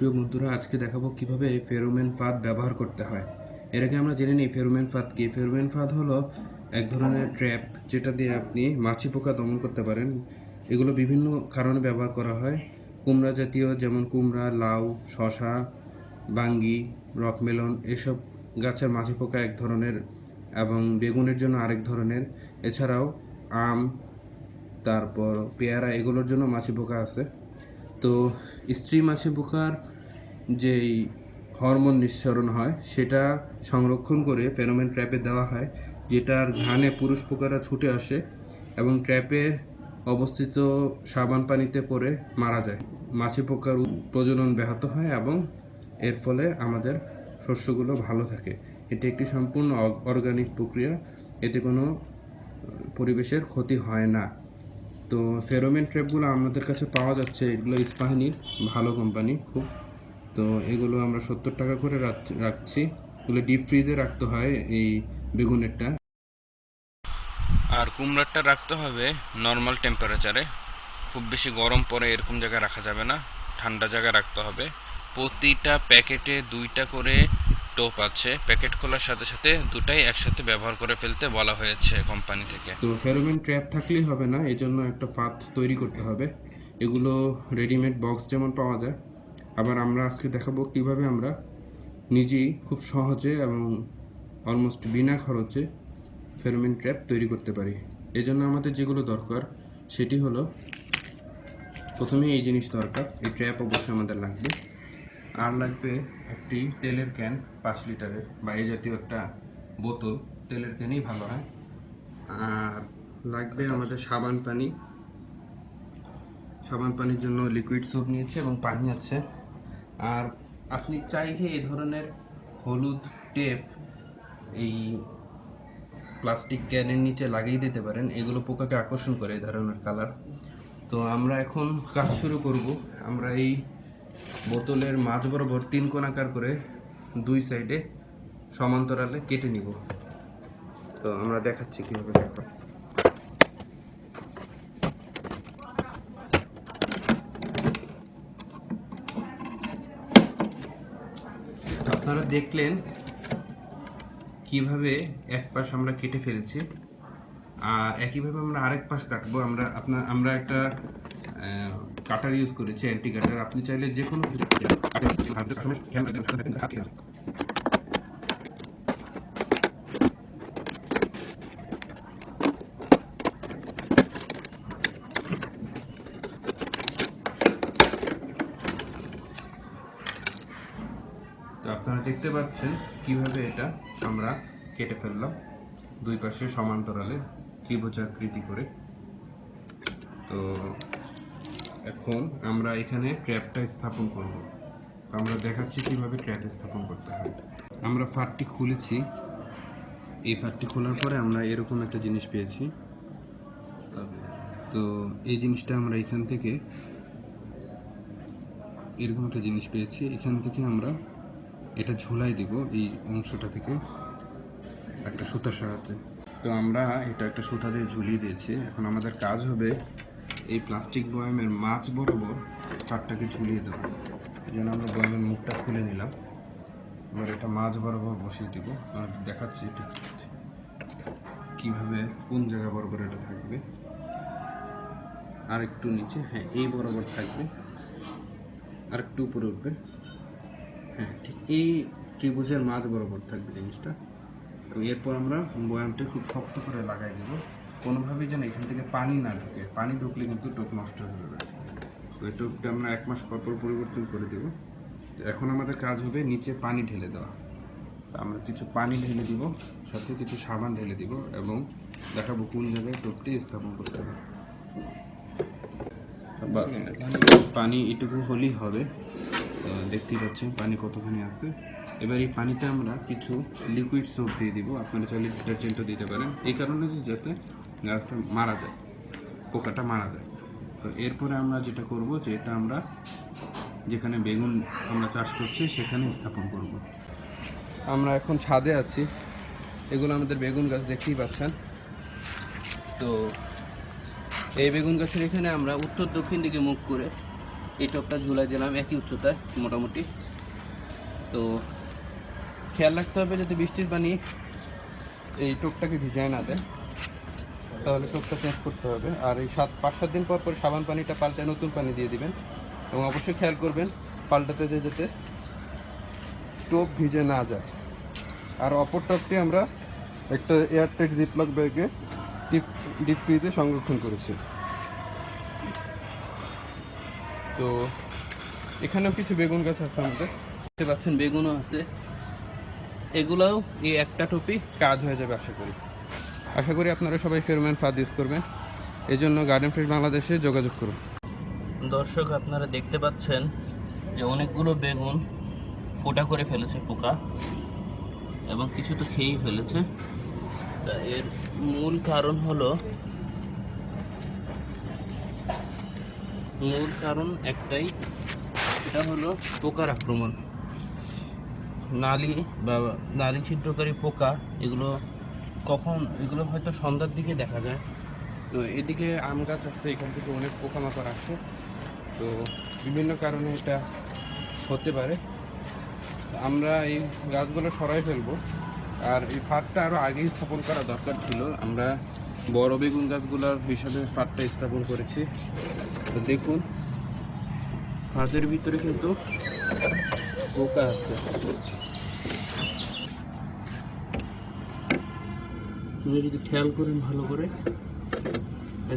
প্রিয় বন্ধুরা, আজকে দেখাবো কীভাবে ফেরোমেন ফাঁদ ব্যবহার করতে হয়। এর আগে আমরা জেনে নিই ফেরোমেন ফাঁদ কি। ফেরোমেন ফাঁদ হলো এক ধরনের ট্র্যাপ যেটা দিয়ে আপনি মাছি পোকা দমন করতে পারেন। এগুলো বিভিন্ন কারণে ব্যবহার করা হয়। কুমড়া জাতীয় যেমন কুমড়া, লাউ, শশা, বাঙ্গি, রকমেলন এসব গাছের মাছি পোকা এক ধরনের এবং বেগুনের জন্য আরেক ধরনের। এছাড়াও আম, তারপর পেয়ারা এগুলোর জন্য মাছি পোকা আছে। তো স্ত্রী মাছি পোকার যেই হরমোন নিঃসরণ হয়, সেটা সংরক্ষণ করে ফেনোমেন ট্র্যাপে দেওয়া হয়, যেটার ঘানে পুরুষ পোকারা ছুটে আসে এবং ট্র্যাপে অবস্থিত সাবান পানিতে পড়ে মারা যায়। মাছি পোকার প্রজনন ব্যাহত হয় এবং এর ফলে আমাদের শস্যগুলো ভালো থাকে। এটি একটি সম্পূর্ণ অর্গানিক প্রক্রিয়া। এতে কোনো পরিবেশের ক্ষতি হয় না। তো ফেরোমেন ট্র্যাপগুলো আমাদের কাছে পাওয়া যাচ্ছে। এগুলো ইস্পাহানির ভালো কোম্পানি। খুব তো এগুলো আমরা সত্তর টাকা করে রাখ- রাখছি। এগুলো ডিপ ফ্রিজে রাখতে হয় এই বেগুনেরটা। আর কুমড়ারটা রাখতে হবে নর্মাল টেম্পারেচারে খুব বেশি গরম পরে এরকম জায়গায় রাখা যাবে না। ঠান্ডা জায়গায় রাখতে হবে। প্রতিটা প্যাকেটে দুইটা করে টোপ আছে। প্যাকেট খোলার সাথে সাথে দুটাই একসাথে ব্যবহার করে ফেলতে বলা হয়েছে কোম্পানি থেকে। তো ফেরোমেন ট্র্যাপ থাকলেই হবে না। এই জন্য একটা ফাঁদ তৈরি করতে হবে। এগুলো রেডিমেড বক্স যেমন পাওয়া যায়। আবার আমরা আজকে দেখাবো কীভাবে আমরা নিজেই খুব সহজে এবং অলমোস্ট বিনা খরচে ফেরোমিন ট্র্যাপ তৈরি করতে পারি। এই জন্য আমাদের যেগুলো দরকার, সেটি হলো প্রথমে এই জিনিস দরকার, এই ট্র্যাপ অবশ্যই আমাদের লাগবে। আর লাগবে একটি তেলের ক্যান পাঁচ লিটারের বা এই জাতীয় একটা বোতল, তেলের ক্যানই ভালো হয়। আর লাগবে আমাদের সাবান পানি। সাবান পানির জন্য লিকুইড সোপ নিয়েছি এবং পানি আছে। আর আপনি চাইলে এই ধরনের হলুদ টেপ এই প্লাস্টিক ক্যানের নিচে লাগিয়ে দিতে পারেন। এগুলো পোকাকে আকর্ষণ করে এই ধরনের কালার। তো আমরা এখন কাজ শুরু করব। আমরা এই বোতলের মাঝ বরাবর তিন কোণাকার করে দুই সাইডে সমান্তরালে কেটে নিব। তো আমরা দেখাচ্ছি কীভাবে দেখো আপনারা দেখলেন কীভাবে এক পাশ আমরা কেটে ফেলেছি আর একইভাবে আমরা আরেক পাশ কাটবো। আমরা আপনার আমরা একটা কাটার ইউজ করেছি অ্যান্টি কাটার আপনি চাইলে যে কোনো তো আপনারা দেখতে পাচ্ছেন কীভাবে এটা আমরা কেটে ফেললাম। দুই পাশে সমান্তরালে ত্রিভুজাকৃতি করে। তো এখন আমরা এখানে ট্র্যাপটা স্থাপন করব। তো আমরা দেখাচ্ছি কীভাবে ট্র্যাপ স্থাপন করতে হয়। আমরা ফাটটি খুলেছি। এই ফাটটি খোলার পরে আমরা এরকম একটা জিনিস পেয়েছি। তো এই জিনিসটা আমরা এখান থেকে এরকম একটা জিনিস পেয়েছি। এখান থেকে আমরা এটা ঝোলাই দিব এই অংশটা থেকে একটা সুতার সাহায্যে। তো আমরা এটা একটা সুতা দিয়ে ঝুলিয়ে দিয়েছি। এখন আমাদের কাজ হবে এই প্লাস্টিক বয়ামের মাছ বরাবর চারটাকে ঝুলিয়ে দেবো এই জন্য আমরা বয়ামের মুখটা খুলে নিলাম। এবার এটা মাছ বরাবর বসিয়ে দিব। আর দেখাচ্ছি এটা কীভাবে, কোন জায়গা বরাবর এটা থাকবে। আর একটু নিচে হ্যাঁ এই বরাবর থাকবে। আর একটু উপরে উঠবে। হ্যাঁ ঠিক এই ত্রিভুজের মাঝ বরাবর থাকবে জিনিসটা। তো এরপর আমরা বয়ামটা খুব শক্ত করে লাগাই দেবো। কোনোভাবেই যেন এখান থেকে পানি না ঢুকে। পানি ঢুকলে কিন্তু টোপ নষ্ট হয়ে যাবে। তো এই টোপটা আমরা এক মাস পর পর পরিবর্তন করে দেবো। এখন আমাদের কাজ হবে নিচে পানি ঢেলে দেওয়া। তো আমরা কিছু পানি ঢেলে দিব সাথে কিছু সাবান ঢেলে দিব এবং দেখাবো কোন জায়গায় টোপটি স্থাপন করতে হবে। বাস পানি এটুকু হলেই হবে। দেখতেই পাচ্ছেন, পানি কতখানি আছে। এবার এই পানিতে আমরা কিছু লিকুইড সোপ দিয়ে দিব। আপনারা চাইলে ডিটারজেন্টও দিতে পারেন। এই কারণে যে যাতে গাছটা মারা যায়, পোকাটা মারা যায়। তো এরপরে আমরা যেটা করব, যে এটা আমরা যেখানে বেগুন আমরা চাষ করছি, সেখানে স্থাপন করব। আমরা এখন ছাদে আছি। এগুলো আমাদের বেগুন গাছ, দেখতেই পাচ্ছেন। তো এই বেগুন গাছের এখানে আমরা উত্তর দক্ষিণ দিকে মুখ করে এই টপটা ঝুলাই দিলাম, একই উচ্চতায় মোটামুটি। তো খেয়াল রাখতে হবে যাতে বৃষ্টির পানি এই টোপটাকে ভিজায় না দেয়, তাহলে টোপটা চেঞ্জ করতে হবে। আর এই সাত, পাঁচ, সাত দিন পর পর সাবান পানিটা পাল্টে নতুন পানি দিয়ে দিবেন। এবং অবশ্যই খেয়াল করবেন, পাল্টাতে দিয়ে যেতে টোপ ভিজে না যায়। আর অপর টপটি আমরা একটা এয়ারটাইট জিপলক ব্যাগে ডিপ ডিপ ফ্রিজে সংরক্ষণ করেছি। তো এখানেও কিছু বেগুন গাছ আছে আমাদের। দেখতে পাচ্ছেন বেগুনও আছে। এগুলাও এই একটা টপি কাজ হয়ে যাবে আশা করি। আশা করি আপনারা সবাই ফেরোম্যান ফাদ ইউজ করবেন। এই জন্য গার্ডেন ফ্রেশ বাংলাদেশে যোগাযোগ করুন। দর্শক, আপনারা দেখতে পাচ্ছেন যে অনেকগুলো বেগুন ফোটা করে ফেলেছে পোকা এবং কিছু তো খেয়েই ফেলেছে। তা এর মূল কারণ হলো মূল কারণ একটাই, এটা হলো পোকার আক্রমণ। নালি বা নালি ছিদ্রকারী পোকা, এগুলো কখন, এগুলো হয়তো সন্ধ্যার দিকে দেখা যায়। তো এদিকে আম গাছ আছে, এখান থেকে অনেক পোকামাকড় আসে। তো বিভিন্ন কারণে এটা হতে পারে। আমরা এই গাছগুলো সরাই ফেলব। আর এই ফাঁদটা আরও আগেই স্থাপন করা দরকার ছিল। আমরা বড় বেগুন গাছগুলোর হিসাবে ফাঁদটা স্থাপন করেছি। তো দেখুন, ফাঁদের ভিতরে কিন্তু পোকা আছে। তুমি যদি খেয়াল করেন ভালো করে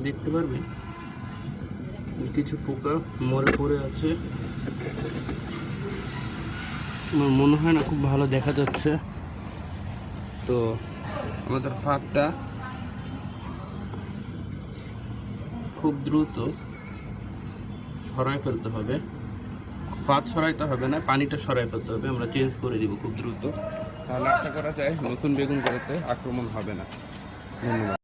দেখতে পারবেন, কিছু পোকা মরে পড়ে আছে। আমার মনে হয় না খুব ভালো দেখা যাচ্ছে। তো আমাদের ফাঁদটা খুব দ্রুত সরাই ফেলতে হবে। ফাঁদ সরাইতে হবে না, পানিটা সরাই ফেলতে হবে। আমরা চেঞ্জ করে দিব খুব দ্রুত। তাহলে আশা করা যায় নতুন বেগুন করতে আক্রমণ হবে না। ধন্যবাদ।